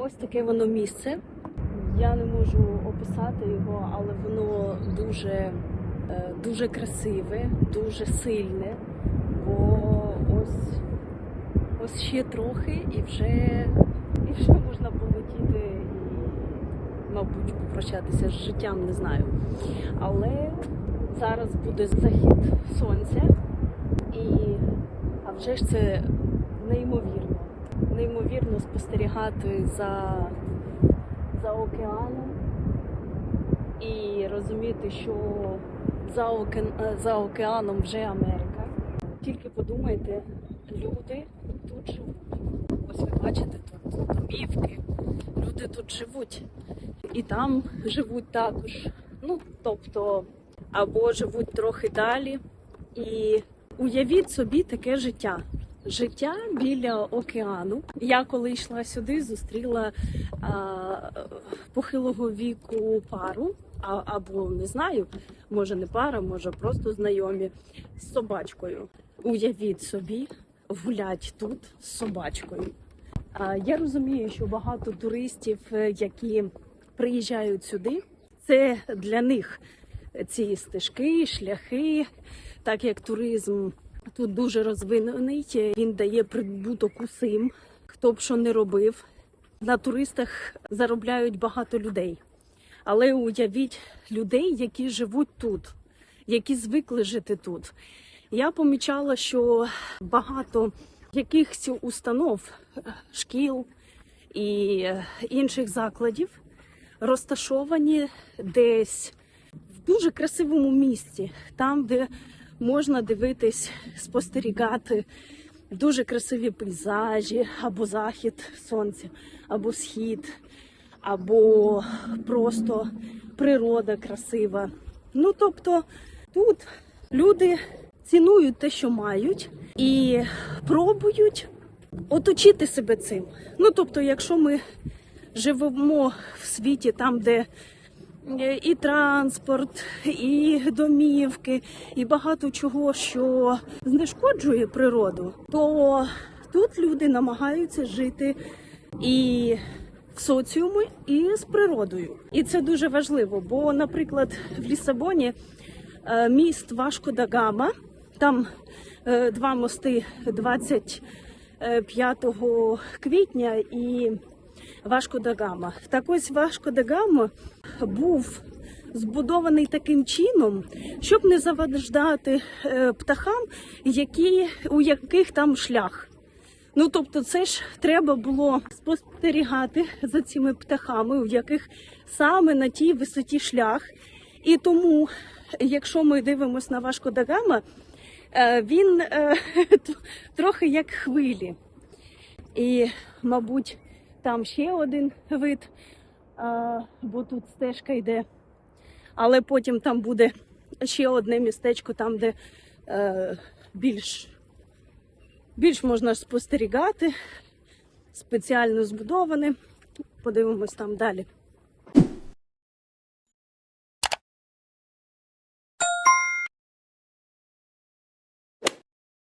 Ось таке воно місце. Я не можу описати його, але воно дуже, е, дуже красиве, дуже сильне. Бо ось, ось ще трохи і вже, і вже можна полетіти і, мабуть, попрощатися з життям, не знаю. Але зараз буде захід сонця, і а вже ж це неймовірно. Неймовірно спостерігати за, за океаном і розуміти, що за, оке... за океаном вже Америка. Тільки подумайте, люди тут живуть. Ось ви бачите тут домівки, люди тут живуть. І там живуть також. Ну, тобто, або живуть трохи далі. І уявіть собі таке життя. Життя біля океану. Я коли йшла сюди, зустріла а, похилого віку пару, а, або не знаю, може не пара, може просто знайомі з собачкою. Уявіть собі, гулять тут з собачкою. А, я розумію, що багато туристів, е, які приїжджають сюди, це для них ці стежки, шляхи, так як туризм тут дуже розвинений, він дає прибуток усім, хто б що не робив. На туристах заробляють багато людей. Але уявіть людей, які живуть тут, які звикли жити тут. Я помічала, що багато якихось установ, шкіл і е, інших закладів розташовані десь в дуже красивому місці, там, де можна дивитись, спостерігати дуже красиві пейзажі, або захід сонця, або схід, або просто природа красива. Ну тобто тут люди цінують те, що мають, і пробують оточити себе цим. Ну тобто, якщо ми живемо в світі там, де і транспорт, і домівки, і багато чого, що знешкоджує природу, то тут люди намагаються жити і в соціумі, і з природою. І це дуже важливо. Бо, наприклад, в Лісабоні е, міст Вашко да Гама, там е, два мости 25 квітня і Вашко да Гама. Так ось Вашко да Гама був збудований таким чином, щоб не заваждати е, птахам, які, у яких там шлях. Ну тобто, це ж треба було спостерігати за цими птахами, у яких саме на тій висоті шлях. І тому, якщо ми дивимося на Вашко да Гама, е, він е, трохи як хвилі. І, мабуть, там ще один вид, бо тут стежка йде. Але потім там буде ще одне містечко, там, де е, більш, більш можна спостерігати, спеціально збудоване. Подивимось там далі.